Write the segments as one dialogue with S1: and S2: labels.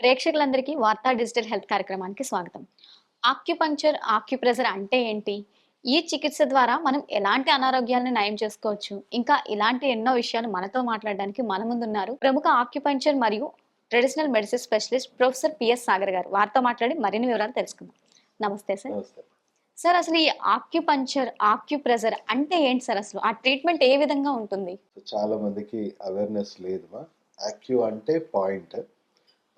S1: ప్రేక్షకులందరికీ వార్తా digital health కార్యక్రమానికి స్వాగతం. ఆక్యుపంక్చర్ ఆక్యుప్రెజర్ అంటే ఏంటి? ఈ చికిత్స ద్వారా మనం ఎలాంటి అనారోగ్యాలను నయం చేసుకోవచ్చు? ఇంకా ఇలాంటి ఎన్నో విషయాలు మనతో మాట్లాడడానికి మన ముందున్నారు ప్రముఖ ఆక్యుపంక్చర్ మరియు traditional medicine specialist professor PS Sagar garu. వారితో మాట్లాడి మరిన్ని వివరాలు తెలుసుకుందాం. నమస్తే సార్. సార్ అసలు ఈ ఆక్యుపంక్చర్ ఆక్యుప్రెజర్ అంటే ఏంటి సార్ అసలు? ఆ ట్రీట్మెంట్ ఏ విధంగా ఉంటుంది?
S2: చాలా మందికి అవేర్నెస్ లేదు మా. అంటే పాయింట్.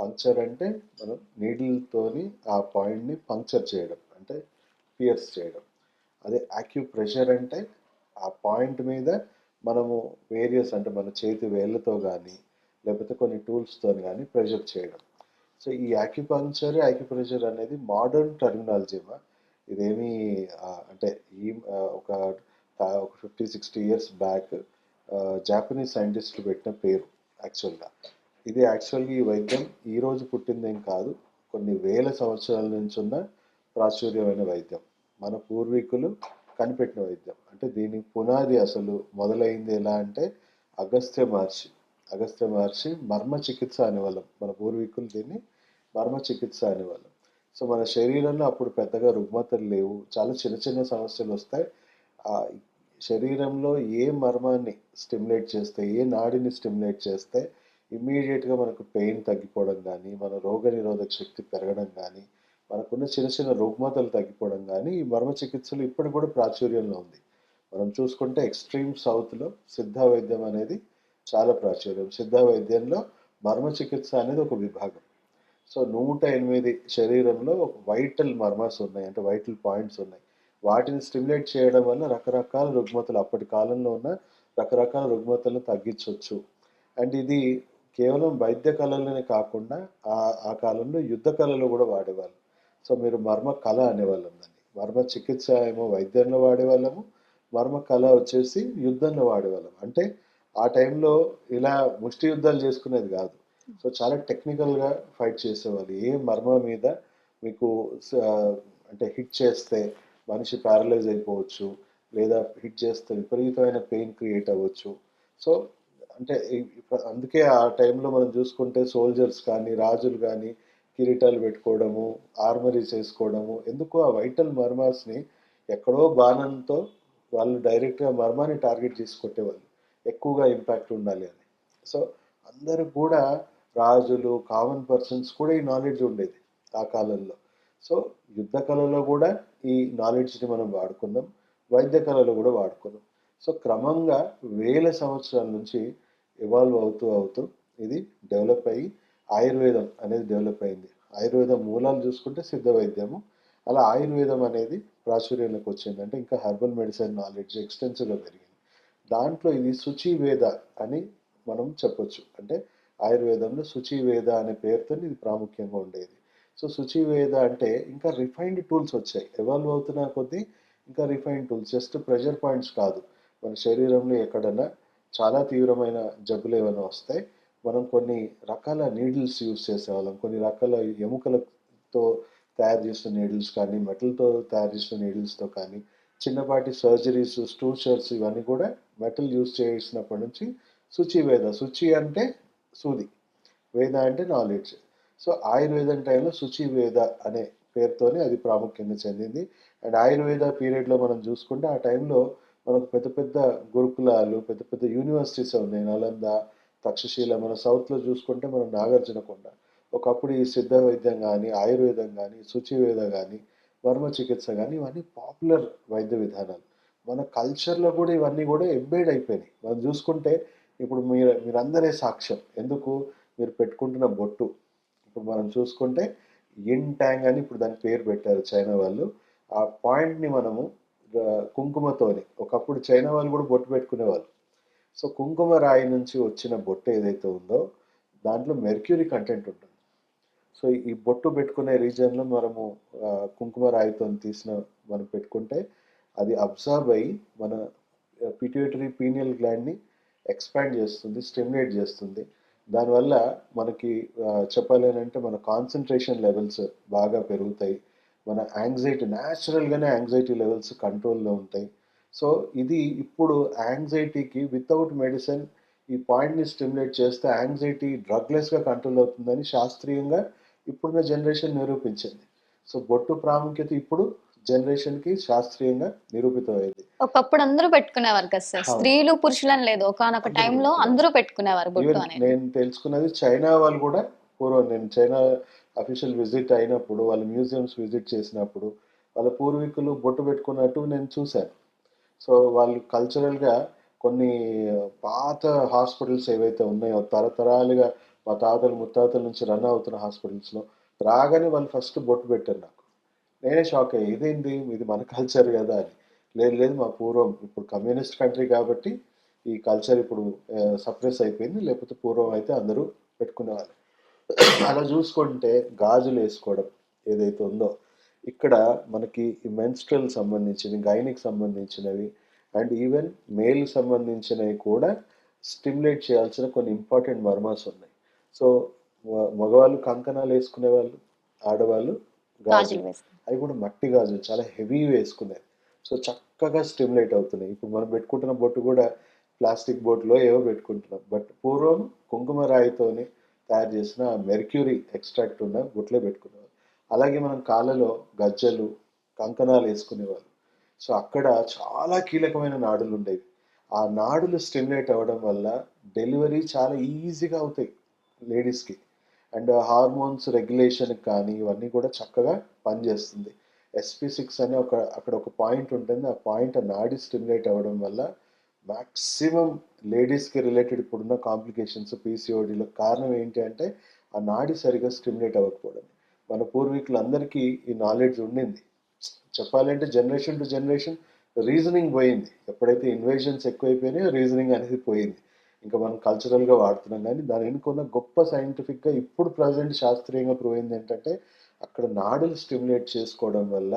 S2: పంక్చర్ అంటే మనం నీడిల్తోని ఆ పాయింట్ని పంక్చర్ చేయడం అంటే పియర్స్ చేయడం. అదే యాక్యూ ప్రెషర్ అంటే ఆ పాయింట్ మీద మనము వేరియస్ అంటే మన చేతి వేళ్ళతో కానీ లేకపోతే కొన్ని టూల్స్తో కానీ ప్రెషర్ చేయడం. సో ఈ యాక్యుపంక్చర్ యాక్యుప్రెషర్ అనేది మోడర్న్ టర్మినాలజీమా ఇదేమి అంటే ఈ ఒక ఒక fifty sixty years back Japanese సైంటిస్టులు పెట్టిన పేరు యాక్చువల్గా ఇది యాక్చువల్గా ఈ వైద్యం ఈరోజు పుట్టిందేం కాదు. కొన్ని వేల సంవత్సరాల నుంచి ఉన్న ప్రాచుర్యమైన వైద్యం. మన పూర్వీకులు కనిపెట్టిన వైద్యం. అంటే దీనికి పునాది అసలు మొదలైంది ఎలా అంటే అగస్త్య మహర్షి అగస్త్య మహర్షి మర్మ చికిత్స అనేవాళ్ళం మన పూర్వీకులు దీన్ని మర్మ చికిత్స అనేవాళ్ళం సో మన శరీరంలో అప్పుడు పెద్దగా రుగ్మతలు లేవు. చాలా చిన్న చిన్న సమస్యలు వస్తాయి. ఆ శరీరంలో ఏ మర్మాన్ని స్టిమ్యులేట్ చేస్తే ఏ నాడిని స్టిమ్యులేట్ చేస్తే ఇమ్మీడియట్గా మనకు పెయిన్ తగ్గిపోవడం కానీ మన రోగ నిరోధక శక్తి పెరగడం కానీ మనకున్న చిన్న చిన్న రుగ్మతలు తగ్గిపోవడం కానీ ఈ మర్మ చికిత్సలు ఇప్పటికి కూడా ప్రాచుర్యంలో ఉంది. మనం చూసుకుంటే ఎక్స్ట్రీమ్ సౌత్లో సిద్ధ వైద్యం అనేది చాలా ప్రాచుర్యం. సిద్ధ వైద్యంలో మర్మ చికిత్స అనేది ఒక విభాగం. సో నూట ఎనిమిది శరీరంలో ఒక వైటల్ మర్మస్ ఉన్నాయి. అంటే వైటల్ పాయింట్స్ ఉన్నాయి. వాటిని స్టిమ్యులేట్ చేయడం వల్ల రకరకాల రుగ్మతలు అప్పటి కాలంలో ఉన్న రకరకాల రుగ్మతలను తగ్గించవచ్చు అండ్ ఇది కేవలం వైద్య కళలోనే కాకుండా ఆ ఆ కాలంలో యుద్ధ కళలో కూడా వాడేవాళ్ళు. సో మీరు మర్మ కళ అనేవాళ్ళం దాన్ని. మర్మ చికిత్స ఏమో వైద్యంలో వాడేవాళ్ళము మర్మ కళ వచ్చేసి యుద్ధంలో వాడేవాళ్ళం. అంటే ఆ టైంలో ఇలా ముష్టి యుద్ధాలు చేసుకునేది కాదు. సో చాలా టెక్నికల్గా ఫైట్ చేసేవాళ్ళు. ఏ మర్మ మీద మీకు అంటే హిట్ చేస్తే మనిషి ప్యారలైజ్ అయిపోవచ్చు లేదా హిట్ చేస్తే విపరీతమైన పెయిన్ క్రియేట్ అవ్వచ్చు. సో అంటే అందుకే ఆ టైంలో మనం చూసుకుంటే సోల్జర్స్ కానీ రాజులు కానీ కిరీటాలు పెట్టుకోవడము ఆర్మరీస్ వేసుకోవడము ఎందుకు ఆ వైటల్ మర్మాస్ని ఎక్కడో బాణంతో వాళ్ళు డైరెక్ట్గా మర్మాని టార్గెట్ చేసి కొట్టేవాళ్ళు. ఎక్కువగా ఇంపాక్ట్ ఉండాలి అని. సో అందరూ కూడా రాజులు కామన్ పర్సన్స్ కూడా ఈ నాలెడ్జ్ ఉండేది ఆ కాలంలో. సో యుద్ధ కళలో కూడా ఈ నాలెడ్జ్ని మనం వాడుకుందాం వైద్య కళలో కూడా వాడుకుందాం సో క్రమంగా వేల సంవత్సరాల నుంచి ఇవాల్వ్ అవుతూ అవుతూ ఇది డెవలప్ అయ్యి ఆయుర్వేదం అనేది డెవలప్ అయింది. ఆయుర్వేదం మూలాలు చూసుకుంటే సిద్ధ వైద్యము అలా ఆయుర్వేదం అనేది ప్రాచుర్యంలోకి వచ్చింది. అంటే ఇంకా హెర్బల్ మెడిసిన్ నాలెడ్జ్ ఎక్స్టెన్సివ్గా పెరిగింది. దాంట్లో ఇది శుచివేద అని మనం చెప్పొచ్చు. అంటే ఆయుర్వేదంలో శుచివేద అనే పేరుతో ఇది ప్రాముఖ్యంగా ఉండేది. సో శుచివేద అంటే ఇంకా రిఫైన్డ్ టూల్స్ వచ్చాయి. ఎవాల్వ్ అవుతున్న కొద్దీ ఇంకా refined tools just pressure points కాదు. మన శరీరంలో ఎక్కడన్నా చాలా తీవ్రమైన జబ్బులు ఏమైనా వస్తాయి మనం కొన్ని రకాల నీడిల్స్ యూజ్ చేసేవాళ్ళం. కొన్ని రకాల ఎముకలతో తయారు చేసిన నీడిల్స్ కానీ మెటల్తో తయారు చేసిన నీడిల్స్తో కానీ చిన్నపాటి సర్జరీస్ స్టూచర్స్ ఇవన్నీ కూడా మెటల్ యూస్ చేసినప్పటి నుంచి శుచి వేద శుచి అంటే సూది వేద అంటే నాలెడ్జ్ సో ఆయుర్వేదం టైంలో శుచి వేద అనే పేరుతోనే అది ప్రాముఖ్యంగా చెందింది. అండ్ ఆయుర్వేద పీరియడ్లో మనం చూసుకుంటే ఆ టైంలో మనకు పెద్ద పెద్ద గురుకులాలు పెద్ద పెద్ద యూనివర్సిటీస్ ఉన్నాయి. నలంద తక్షశీల మన సౌత్లో చూసుకుంటే మనం నాగార్జునకొండ ఒకప్పుడు ఈ సిద్ధ వైద్యం కానీ ఆయుర్వేదం కానీ శుచివేద కానీ వర్మ చికిత్స కానీ ఇవన్నీ పాపులర్ వైద్య విధానాలు. మన కల్చర్లో కూడా ఇవన్నీ కూడా ఎంబేడ్ అయిపోయినాయి. మనం చూసుకుంటే ఇప్పుడు మీరు మీరందరే సాక్ష్యం. ఎందుకు? మీరు పెట్టుకుంటున్న బొట్టు. ఇప్పుడు మనం చూసుకుంటే ఇన్ ట్యాంగ్ అని ఇప్పుడు దాని పేరు పెట్టారు చైనా వాళ్ళు. ఆ పాయింట్ని మనము కుంకుమతోని. ఒకప్పుడు చైనా వాళ్ళు కూడా బొట్టు పెట్టుకునేవాళ్ళు. సో కుంకుమ రాయి నుంచి వచ్చిన బొట్టు ఏదైతే ఉందో దాంట్లో మెర్క్యూరీ కంటెంట్ ఉంటుంది. సో ఈ బొట్టు పెట్టుకునే రీజన్లో మనము కుంకుమ రాయితో తీసిన మనం పెట్టుకుంటే అది అబ్జర్వ్ అయ్యి మన పిట్యూటరీ పీనియల్ గ్లాండ్ని ఎక్స్పాండ్ చేస్తుంది స్టిమ్యులేట్ చేస్తుంది. దానివల్ల మనకి చెప్పాలి అంటే మన కాన్సన్ట్రేషన్ లెవెల్స్ బాగా పెరుగుతాయి. మన యాంగ్జైటీ న్యాచురల్గానే యాంగ్జైటీ లెవెల్స్ కంట్రోల్లో ఉంటాయి. సో ఇది ఇప్పుడు యాంగ్జైటీకి వితౌట్ మెడిసిన్ ఈ పాయింట్ని స్టిమ్యులేట్ చేస్తే యాంగ్జైటీ డ్రగ్లెస్గా కంట్రోల్ అవుతుందని శాస్త్రీయంగా ఇప్పుడున్న జనరేషన్ నిరూపించింది. సో బొట్టు ప్రాముఖ్యత ఇప్పుడు జనరేషన్కి శాస్త్రీయంగా నిరూపితమైంది.
S1: ఒకప్పుడు అందరూ పెట్టుకునేవారు కదా సార్. స్త్రీలు పురుషులని లేదు. ఒకనొక టైంలో. అందరూ పెట్టుకునేవారు బొట్టు
S2: నేను తెలుసుకున్నది చైనా వాళ్ళు కూడా పూర్వం. నేను చైనా అఫీషియల్ విజిట్ అయినప్పుడు వాళ్ళ మ్యూజియంస్ విజిట్ చేసినప్పుడు వాళ్ళ పూర్వీకులు బొట్టు పెట్టుకున్నట్టు నేను చూశాను. సో వాళ్ళు కల్చరల్గా కొన్ని పాత హాస్పిటల్స్ ఏవైతే ఉన్నాయో తరతరాలుగా మా తాతలు ముత్తాతల నుంచి రన్ అవుతున్న హాస్పిటల్స్లో రాగానే వాళ్ళు ఫస్ట్ బొట్టు పెట్టారు నాకు. నేనే షాక్ అయ్యి ఇదేంది? ఇది మన కల్చర్ కదా అని. లేదు లేదు మా పూర్వం ఇప్పుడు కమ్యూనిస్ట్ కంట్రీ కాబట్టి ఈ కల్చర్ ఇప్పుడు సప్రెస్ అయిపోయింది. లేకపోతే పూర్వం అయితే అందరూ పెట్టుకునేవాళ్ళు. అలా చూసుకుంటే గాజులు వేసుకోవడం ఏదైతే ఉందో ఇక్కడ మనకి మెన్స్ట్రల్ సంబంధించినవి గైనిక్ సంబంధించినవి అండ్ ఈవెన్ మేల్ సంబంధించినవి కూడా స్టిమ్యులేట్ చేయాల్సిన కొన్ని ఇంపార్టెంట్ మర్మాస్ ఉన్నాయి. సో మగవాళ్ళు కంకణాలు వేసుకునే వాళ్ళు ఆడవాళ్ళు
S1: గాజులు.
S2: అవి కూడా మట్టి గాజులు చాలా హెవీ వేసుకునేది సో చక్కగా స్టిమ్యులేట్ అవుతున్నాయి. ఇప్పుడు మనం పెట్టుకుంటున్న బొట్టు కూడా ప్లాస్టిక్ బొట్టులో ఏవో పెట్టుకుంటున్నాం. బట్ పూర్వం కుంకుమ రాయితోని తయారు చేసిన మెర్క్యూరీ ఎక్స్ట్రాక్ట్ ఉన్న గుట్లే పెట్టుకునేవారు. అలాగే మనం కాళ్ళలో గజ్జలు కంకణాలు వేసుకునేవాళ్ళు సో అక్కడ చాలా కీలకమైన నాడులు ఉండేవి. ఆ నాడులు స్టిమ్యులేట్ అవ్వడం వల్ల డెలివరీ చాలా ఈజీగా అవుతాయి లేడీస్కి. అండ్ హార్మోన్స్ రెగ్యులేషన్ కానీ ఇవన్నీ కూడా చక్కగా పనిచేస్తుంది. ఎస్పీ సిక్స్ అనే ఒక అక్కడ ఒక పాయింట్ ఉంటుంది. ఆ పాయింట్ ఆ నాడి స్టిమ్యులేట్ అవ్వడం వల్ల మ్యాక్సిమం లేడీస్కి రిలేటెడ్ ఇప్పుడున్న కాంప్లికేషన్స్ పీసీఓడిలో కారణం ఏంటి అంటే ఆ నాడి సరిగా స్టిమ్యులేట్ అవ్వకపోవడం మన పూర్వీకులందరికీ ఈ నాలెడ్జ్ ఉండింది. చెప్పాలంటే జనరేషన్ టు జనరేషన్ రీజనింగ్ పోయింది. ఎప్పుడైతే ఇన్వేషన్స్ ఎక్కువైపోయినాయో రీజనింగ్ అనేది పోయింది. ఇంకా మనం కల్చరల్గా వాడుతున్నాం కానీ దాని వెనుకున్న గొప్ప సైంటిఫిక్గా ఇప్పుడు ప్రజెంట్ శాస్త్రీయంగా ప్రూవ్ అయింది ఏంటంటే అక్కడ నాడులు స్టిమ్యులేట్ చేసుకోవడం వల్ల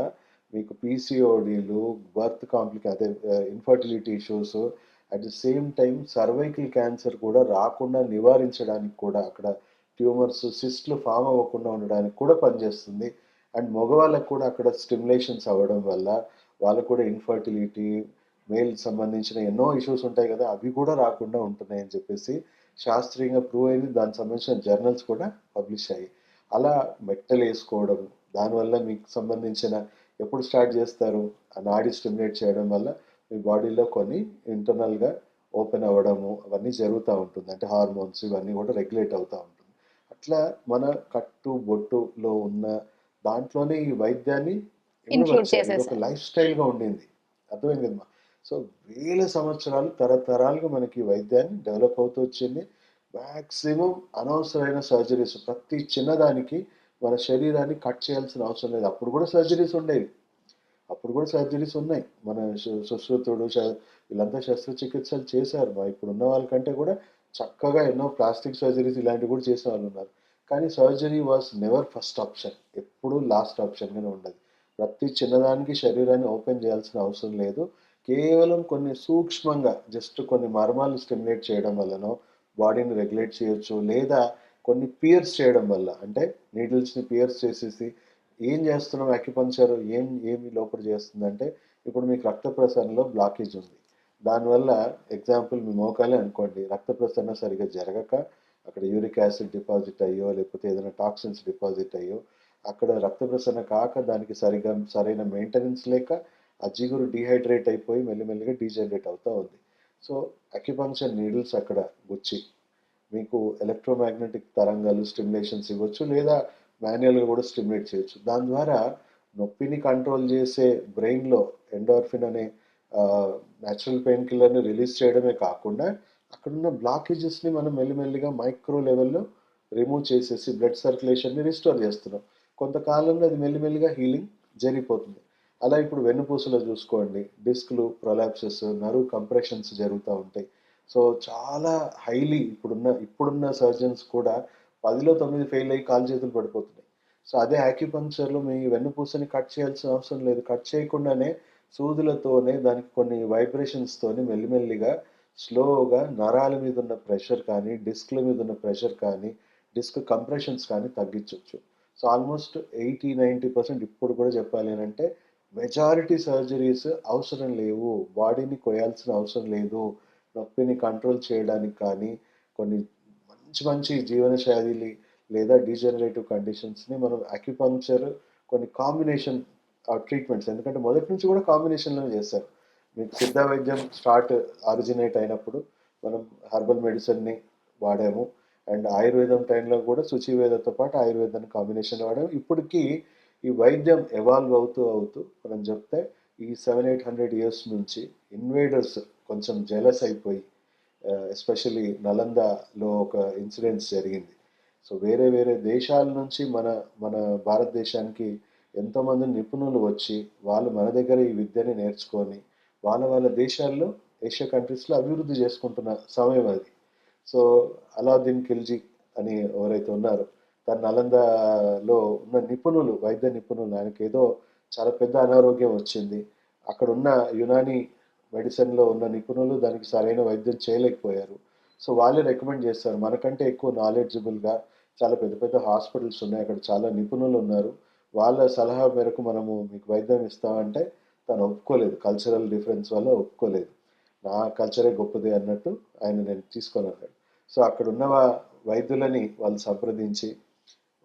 S2: మీకు పీసీఓడీలు బర్త్ కాంప్లికే అదే infertility issues at the same time cervical cancer కూడా రాకుండా నివారించడానికి కూడా అక్కడ ట్యూమర్స్ సిస్ట్లు ఫామ్ అవ్వకుండా ఉండడానికి కూడా పనిచేస్తుంది. అండ్ మగవాళ్ళకు కూడా అక్కడ స్టిమ్యులేషన్స్ అవ్వడం వల్ల వాళ్ళకు కూడా ఇన్ఫర్టిలిటీ మేల్ సంబంధించిన ఎన్నో ఇష్యూస్ ఉంటాయి కదా అవి కూడా రాకుండా ఉంటున్నాయి అని చెప్పేసి శాస్త్రీయంగా ప్రూవ్ అయింది. దానికి సంబంధించిన జర్నల్స్ కూడా పబ్లిష్ అయ్యాయి. అలా మెట్టలు వేసుకోవడం దానివల్ల మీకు సంబంధించిన ఎప్పుడు స్టార్ట్ చేస్తారు ఆ నాడి స్టిమ్యులేట్ చేయడం వల్ల మీ బాడీలో కొన్ని ఇంటర్నల్గా ఓపెన్ అవ్వడము అవన్నీ జరుగుతూ ఉంటుంది. అంటే హార్మోన్స్ ఇవన్నీ కూడా రెగ్యులేట్ అవుతూ ఉంటుంది. అట్లా మన కట్టు బొట్టులో ఉన్న దాంట్లోనే ఈ వైద్యాన్ని ఒక. లైఫ్ స్టైల్గా ఉండింది. అర్థమైంది కదమ్మా? సో వేల సంవత్సరాలు తరతరాలుగా మనకి ఈ వైద్యాన్ని డెవలప్ అవుతూ వచ్చింది. మ్యాక్సిమం అనవసరమైన సర్జరీస్ ప్రతి చిన్నదానికి మన శరీరాన్ని కట్ చేయాల్సిన అవసరం లేదు. అప్పుడు కూడా సర్జరీస్ ఉండేవి. అప్పుడు కూడా సర్జరీస్ ఉన్నాయి. మన సు- సుశ్రుతుడు వీళ్ళంతా శస్త్రచికిత్సలు చేశారు. మా ఇప్పుడున్న వాళ్ళకంటే కూడా చక్కగా ఎన్నో ప్లాస్టిక్ సర్జరీస్ ఇలాంటివి కూడా చేసే వాళ్ళు ఉన్నారు. కానీ surgery was never first option ఎప్పుడూ లాస్ట్ ఆప్షన్గానే ఉండదు. ప్రతి చిన్నదానికి శరీరాన్ని ఓపెన్ చేయాల్సిన అవసరం లేదు. కేవలం కొన్ని సూక్ష్మంగా జస్ట్ కొన్ని మర్మాలు స్టిమ్యులేట్ చేయడం వల్లనో బాడీని రెగ్యులేట్ చేయొచ్చు. లేదా కొన్ని పియర్స్ చేయడం వల్ల అంటే నీడిల్స్ని పియర్స్ చేసేసి ఏం చేస్తున్నాం అక్యుపంచర్ ఏం ఏమి లోపల చేస్తుందంటే ఇప్పుడు మీకు రక్త ప్రసరణలో బ్లాకేజ్ ఉంది. దానివల్ల ఎగ్జాంపుల్ మీ మోకాలే అనుకోండి రక్త ప్రసరణ సరిగా జరగక అక్కడ యూరిక్ యాసిడ్ డిపాజిట్ అయ్యో లేకపోతే ఏదైనా టాక్సిన్స్ డిపాజిట్ అయ్యో అక్కడ రక్త ప్రసరణ కాక దానికి సరిగా సరైన మెయింటెనెన్స్ లేక ఆ జిగురు డీహైడ్రేట్ అయిపోయి మెల్లిమెల్లిగా డీజనరేట్ అవుతూ ఉంది. సో అక్యుపంక్చర్ నీడిల్స్ అక్కడ గుచ్చి మీకు ఎలక్ట్రోమాగ్నెటిక్ తరంగాలు స్టిమ్యులేషన్స్ ఇవ్వచ్చు లేదా మాన్యువల్గా కూడా స్టిమ్యులేట్ చేయొచ్చు. దాని ద్వారా నొప్పిని కంట్రోల్ చేసే బ్రెయిన్లో ఎండోర్ఫిన్ అనే న్యాచురల్ పెయిన్ కిల్లర్ని రిలీజ్ చేయడమే కాకుండా అక్కడున్న బ్లాకేజెస్ని మనం మెల్లిమెల్లిగా మైక్రో లెవెల్లో రిమూవ్ చేసేసి బ్లడ్ సర్క్యులేషన్ని రిస్టోర్ చేస్తున్నాం. కొంతకాలంలో అది మెల్లిమెల్లిగా హీలింగ్ జరిగిపోతుంది. అలా ఇప్పుడు వెన్నుపూసలో చూసుకోండి. డిస్క్లు ప్రొలాప్సెస్ నరువు కంప్రెషన్స్ జరుగుతూ ఉంటాయి. సో చాలా హైలీ ఇప్పుడున్న ఇప్పుడున్న సర్జన్స్ కూడా పదిలో తొమ్మిది ఫెయిల్ అయ్యి కాలు చేతులు పడిపోతున్నాయి. సో అదే యాక్యుపంక్చర్లో మీ వెన్నుపూసని కట్ చేయాల్సిన అవసరం లేదు. కట్ చేయకుండానే సూదులతోనే దానికి కొన్ని వైబ్రేషన్స్తోని మెల్లిమెల్లిగా స్లోగా నరాల మీద ఉన్న ప్రెషర్ కానీ డిస్క్ల మీద ఉన్న ప్రెషర్ కానీ డిస్క్ కంప్రెషన్స్ కానీ తగ్గించవచ్చు so almost eighty ninety percent ఇప్పుడు కూడా చెప్పాలి అని అంటే మెజారిటీ సర్జరీస్ అవసరం లేవు. బాడీని కొయ్యాల్సిన అవసరం లేదు. నొప్పిని కంట్రోల్ చేయడానికి కానీ కొన్ని మంచి మంచి జీవనశైలి లేదా డీజనరేటివ్ కండిషన్స్ని మనం అక్యుపంక్చర్ కొన్ని కాంబినేషన్ ట్రీట్మెంట్స్ ఎందుకంటే మొదటి నుంచి కూడా కాంబినేషన్లోనే చేస్తారు. మీకు సిద్ధ వైద్యం స్టార్ట్ ఆరిజినేట్ అయినప్పుడు మనం హర్బల్ మెడిసిన్ని వాడాము. అండ్ ఆయుర్వేదం టైంలో కూడా శుచివేదతో పాటు ఆయుర్వేదాన్ని కాంబినేషన్ వాడాము. ఇప్పటికీ ఈ వైద్యం ఎవాల్వ్ అవుతూ అవుతూ మనం చెప్తే ఈ సెవెన్ ఎయిట్ హండ్రెడ్ ఇయర్స్ నుంచి ఇన్వేడర్స్ కొంచెం జెలస్ అయిపోయి ఎస్పెషలీ నలందలో ఒక ఇన్సిడెంట్స్ జరిగింది. సో వేరే వేరే దేశాల నుంచి మన మన భారతదేశానికి ఎంతోమంది నిపుణులు వచ్చి వాళ్ళు మన దగ్గర ఈ విద్యని నేర్చుకొని వాళ్ళ వాళ్ళ దేశాల్లో ఏషియా కంట్రీస్లో అభివృద్ధి చేసుకుంటున్న సమయం అది. సో అలావుద్దీన్ ఖిల్జీ అని ఎవరైతే ఉన్నారో తన నలందలో ఉన్న నిపుణులు వైద్య నిపుణులు ఆయనకి ఏదో చాలా పెద్ద అనారోగ్యం వచ్చింది. అక్కడ ఉన్న యునాని మెడిసిన్లో ఉన్న నిపుణులు దానికి సరైన వైద్యం చేయలేకపోయారు. సో వాళ్ళే రికమెండ్ చేస్తారు. మనకంటే ఎక్కువ నాలెడ్జబుల్గా చాలా పెద్ద పెద్ద హాస్పిటల్స్ ఉన్నాయి. అక్కడ చాలా నిపుణులు ఉన్నారు. వాళ్ళ సలహా మేరకు మనము మీకు వైద్యం ఇస్తామంటే తను ఒప్పుకోలేదు. కల్చరల్ డిఫరెన్స్ వల్ల ఒప్పుకోలేదు. నా కల్చరే గొప్పది అన్నట్టు ఆయన నేను తీసుకొని అన్నాడు. సో అక్కడ ఉన్న వైద్యులని వాళ్ళు సంప్రదించి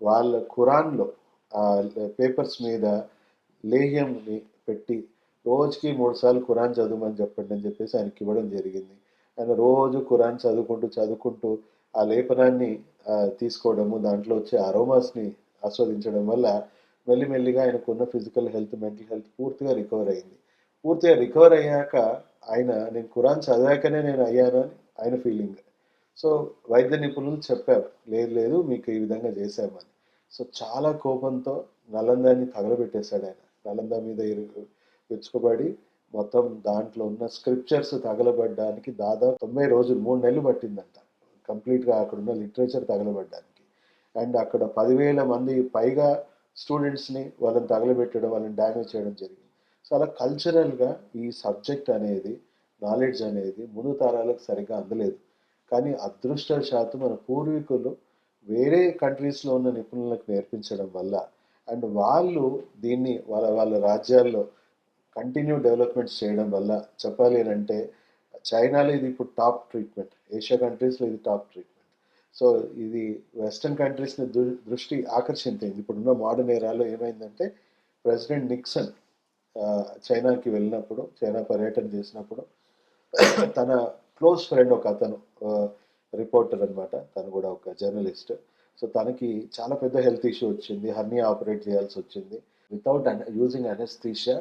S2: వాళ్ళ ఖురాన్లో ఆ పేపర్స్ మీద లేహ్యంని పెట్టి రోజుకి మూడు సార్లు ఖురాన్ చదవమని చెప్పండి అని చెప్పేసి ఆయనకి ఇవ్వడం జరిగింది. ఆయన రోజు ఖురాన్ చదువుకుంటూ చదువుకుంటూ ఆ లేపనాన్ని తీసుకోవడము దాంట్లో వచ్చే అరోమాస్ని ఆస్వాదించడం వల్ల మెల్లిమెల్లిగా ఆయనకున్న ఫిజికల్ హెల్త్ మెంటల్ హెల్త్ పూర్తిగా రికవర్ అయింది. పూర్తిగా రికవర్ అయ్యాక ఆయన నేను ఖురాన్ చదివాకనే నేను అయ్యానని ఆయన ఫీలింగ్. సో వైద్య నిపుణులు చెప్పారు లేదు లేదు మీకు ఈ విధంగా చేశామని. సో చాలా కోపంతో నలందాన్ని తగలబెట్టేశాడు ఆయన. నలంద మీద పెంచుకోబడి మొత్తం దాంట్లో ఉన్న స్క్రిప్చర్స్ తగలబడ్డానికి దాదాపు తొంభై రోజులు మూడు నెలలు పట్టిందంట. కంప్లీట్గా అక్కడ ఉన్న లిటరేచర్ తగలబడ్డానికి. అండ్ అక్కడ పదివేల మంది పైగా స్టూడెంట్స్ని వాళ్ళని తగలబెట్టడం వాళ్ళని డ్యామేజ్ చేయడం జరిగింది. సో అలా కల్చరల్గా ఈ సబ్జెక్ట్ అనేది నాలెడ్జ్ అనేది ముందు తరాలకు సరిగ్గా అందలేదు. కానీ అదృష్టవశాత్తు మన పూర్వీకులు వేరే కంట్రీస్లో ఉన్న నిపుణులకు నేర్పించడం వల్ల అండ్ వాళ్ళు దీన్ని వాళ్ళ వాళ్ళ రాజ్యాల్లో కంటిన్యూ డెవలప్మెంట్స్ చేయడం వల్ల చెప్పాలి అంటే చైనాలో ఇది ఇప్పుడు టాప్ ట్రీట్మెంట్ ఏషియా కంట్రీస్లో ఇది టాప్ ట్రీట్మెంట్ సో ఇది వెస్ట్రన్ కంట్రీస్ని దృ దృష్టి ఆకర్షించింది. ఇప్పుడున్న మోడర్న్ ఏరాలో ఏమైందంటే ప్రెసిడెంట్ నిక్సన్ చైనాకి వెళ్ళినప్పుడు చైనా పర్యటన చేసినప్పుడు తన క్లోజ్ ఫ్రెండ్ ఒక అతను రిపోర్టర్ అనమాట తను కూడా ఒక జర్నలిస్ట్ సో తనకి చాలా పెద్ద హెల్త్ ఇష్యూ వచ్చింది. హర్నియా ఆపరేట్ చేయాల్సి వచ్చింది. వితౌట్ యూజింగ్ అనెస్థీషియా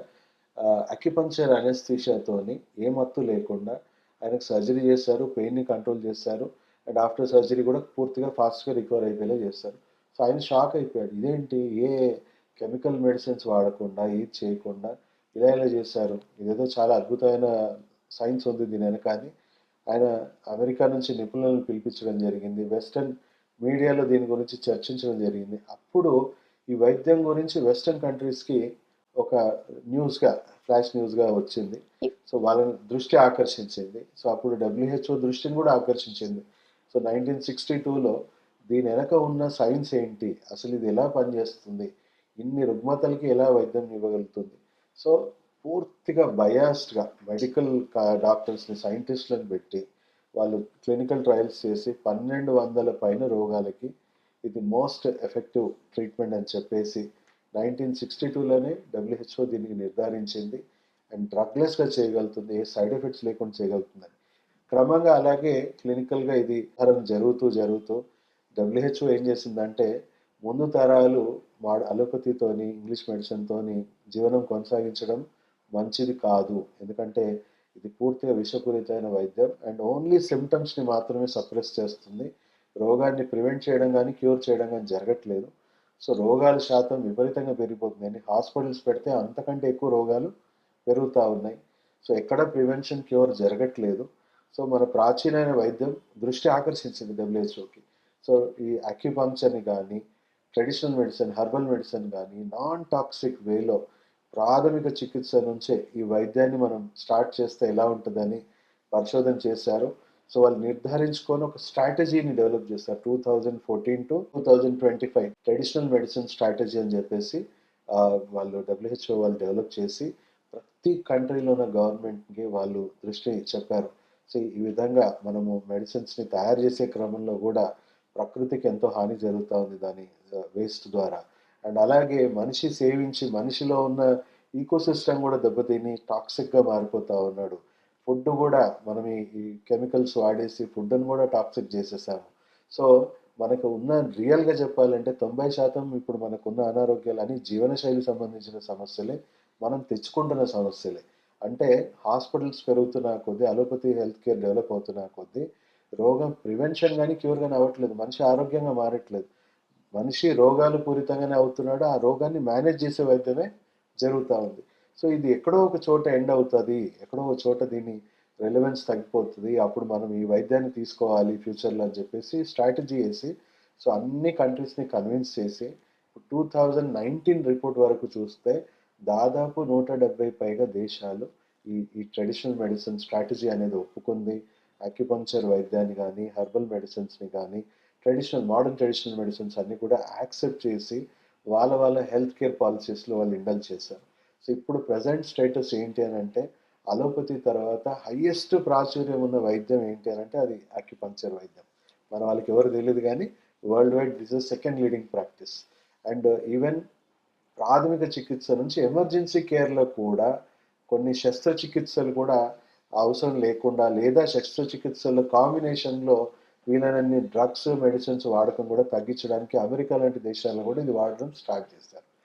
S2: అక్యుపంక్చర్ అనెస్థీషియాతోని ఏ మత్తు లేకుండా ఆయనకు సర్జరీ చేస్తారు పెయిన్ని కంట్రోల్ చేస్తారు. అండ్ ఆఫ్టర్ సర్జరీ కూడా పూర్తిగా ఫాస్ట్గా రికవర్ అయిపోయేలా చేస్తారు. సో ఆయన షాక్ అయిపోయాడు. ఇదేంటి? ఏ కెమికల్ మెడిసిన్స్ వాడకుండా ఏది చేయకుండా ఇలా ఇలా చేశారు ఇదేదో చాలా అద్భుతమైన సైన్స్ ఉంది దీని వెనక అని ఆయన అమెరికా నుంచి నిపుణులను పిలిపించడం జరిగింది. వెస్టర్న్ మీడియాలో దీని గురించి చర్చించడం జరిగింది. అప్పుడు ఈ వైద్యం గురించి వెస్టర్న్ కంట్రీస్కి ఒక న్యూస్గా ఫ్లాష్ న్యూస్గా వచ్చింది. సో వాళ్ళని దృష్టి ఆకర్షించింది. సో అప్పుడు డబ్ల్యూహెచ్ఓ దృష్టిని కూడా ఆకర్షించింది. సో నైన్టీన్ సిక్స్టీ టూలో దీని వెనక ఉన్న సైన్స్ ఏంటి? అసలు ఇది ఎలా పనిచేస్తుంది? ఇన్ని రుగ్మతలకి ఎలా వైద్యం ఇవ్వగలుగుతుంది? సో పూర్తిగా బయాస్డ్గా మెడికల్ డాక్టర్స్ని సైంటిస్టులను పెట్టి వాళ్ళు క్లినికల్ ట్రయల్స్ చేసి పన్నెండు వందల పైన రోగాలకి ఇది మోస్ట్ ఎఫెక్టివ్ ట్రీట్మెంట్ అని చెప్పేసి నైన్టీన్ సిక్స్టీ టూలోనే డబ్ల్యూహెచ్ఓ దీనికి నిర్ధారించింది. అండ్ డ్రగ్లెస్గా చేయగలుగుతుంది ఏ సైడ్ ఎఫెక్ట్స్ లేకుండా చేయగలుగుతుందని. క్రమంగా అలాగే క్లినికల్గా ఇది తరం జరుగుతూ జరుగుతూ డబ్ల్యూహెచ్ఓ ఏం చేసిందంటే ముందు తరాలు వాడు అలోపతితోని ఇంగ్లీష్ మెడిసిన్తోని జీవనం కొనసాగించడం మంచిది కాదు. ఎందుకంటే ఇది పూర్తిగా విషపూరితమైన వైద్యం. అండ్ ఓన్లీ సిమ్టమ్స్ని మాత్రమే సప్రెస్ చేస్తుంది. రోగాన్ని ప్రివెంట్ చేయడం కానీ క్యూర్ చేయడం కానీ జరగట్లేదు. సో రోగాల శాతం విపరీతంగా పెరిగిపోతుంది. అండి హాస్పిటల్స్ పెడితే అంతకంటే ఎక్కువ రోగాలు పెరుగుతూ ఉన్నాయి. సో ఎక్కడ ప్రివెన్షన్ క్యూర్ జరగట్లేదు. సో మన ప్రాచీనమైన వైద్యం దృష్టి ఆకర్షించింది డబ్ల్యూహెచ్ఓకి. సో ఈ అక్యుపంక్చర్ని కానీ ట్రెడిషనల్ మెడిసిన్ హర్బల్ మెడిసిన్ కానీ నాన్ టాక్సిక్ వేలో ప్రాథమిక చికిత్స నుంచే ఈ వైద్యాన్ని మనం స్టార్ట్ చేస్తే ఎలా ఉంటుందని పరిశోధన చేశారు. సో వాళ్ళు నిర్ధారించుకొని ఒక స్ట్రాటజీని డెవలప్ చేస్తారు two thousand fourteen to two thousand twenty five traditional medicine strategy అని చెప్పేసి వాళ్ళు డబ్ల్యూహెచ్ఓ వాళ్ళు డెవలప్ చేసి ప్రతి కంట్రీలో ఉన్న గవర్నమెంట్కి వాళ్ళు దృష్టి చెప్పారు. సో ఈ విధంగా మనము మెడిసిన్స్ని తయారు చేసే క్రమంలో కూడా ప్రకృతికి ఎంతో హాని జరుగుతూ ఉంది దాని వేస్ట్ ద్వారా. అండ్ అలాగే మనిషి సేవించి మనిషిలో ఉన్న ఈకోసిస్టమ్ కూడా దెబ్బతిని టాక్సిక్గా మారిపోతూ ఉన్నాడు. ఫుడ్ కూడా మనం ఈ కెమికల్స్ వాడేసి ఫుడ్ని కూడా టాక్సిక్ చేసేసాము. సో మనకు ఉన్న రియల్గా చెప్పాలంటే తొంభై శాతం ఇప్పుడు మనకున్న అనారోగ్యాలు అని జీవనశైలి సంబంధించిన సమస్యలే మనం తెచ్చుకుంటున్న సమస్యలే. అంటే హాస్పిటల్స్ పెరుగుతున్న కొద్దీ అలోపతి హెల్త్ కేర్ డెవలప్ అవుతున్న కొద్దీ రోగం ప్రివెన్షన్ కానీ క్యూర్ కానీ అవ్వట్లేదు. మనిషి ఆరోగ్యంగా మారట్లేదు. మనిషి రోగాలు పూరితంగానే అవుతున్నాడు. ఆ రోగాన్ని మేనేజ్ చేసే వైద్యమే జరుగుతూ ఉంది. సో ఇది ఎక్కడో ఒక చోట ఎండ్ అవుతుంది ఎక్కడో ఒక చోట దీని రెలవెన్స్ తగ్గిపోతుంది అప్పుడు మనం ఈ వైద్యాన్ని తీసుకోవాలి ఫ్యూచర్లో అని చెప్పేసి స్ట్రాటజీ వేసి సో అన్ని కంట్రీస్ని కన్విన్స్ చేసి టూ థౌజండ్ నైన్టీన్ రిపోర్ట్ వరకు చూస్తే దాదాపు నూట డెబ్బై పైగా దేశాలు ఈ ఈ ట్రెడిషనల్ మెడిసిన్ స్ట్రాటజీ అనేది ఒప్పుకుంది. అక్యుపంక్చర్ వైద్యాన్ని కానీ హెర్బల్ మెడిసిన్స్ని కానీ ట్రెడిషనల్ మోడర్న్ ట్రెడిషనల్ మెడిసిన్స్ అన్నీ కూడా యాక్సెప్ట్ చేసి వాళ్ళ వాళ్ళ హెల్త్ కేర్ పాలసీస్లో వాళ్ళు ఇండల్ చేశారు. సో ఇప్పుడు ప్రజెంట్ స్టేటస్ ఏంటి అని అంటే అలోపతి తర్వాత హయ్యెస్ట్ ప్రాచుర్యం ఉన్న వైద్యం ఏంటి అని అంటే అది అక్యుపంక్చర్ వైద్యం. మన వాళ్ళకి ఎవరు తెలియదు కానీ world wide this is second leading practice and even ప్రాథమిక చికిత్స నుంచి ఎమర్జెన్సీ కేర్లో కూడా కొన్ని శస్త్రచికిత్సలు కూడా అవసరం లేకుండా లేదా శస్త్రచికిత్సల కాంబినేషన్లో వీలైనన్ని డ్రగ్స్ మెడిసిన్స్ వాడకం కూడా తగ్గించడానికి అమెరికా లాంటి దేశాల్లో కూడా ఇది వాడడం స్టార్ట్ చేశారు.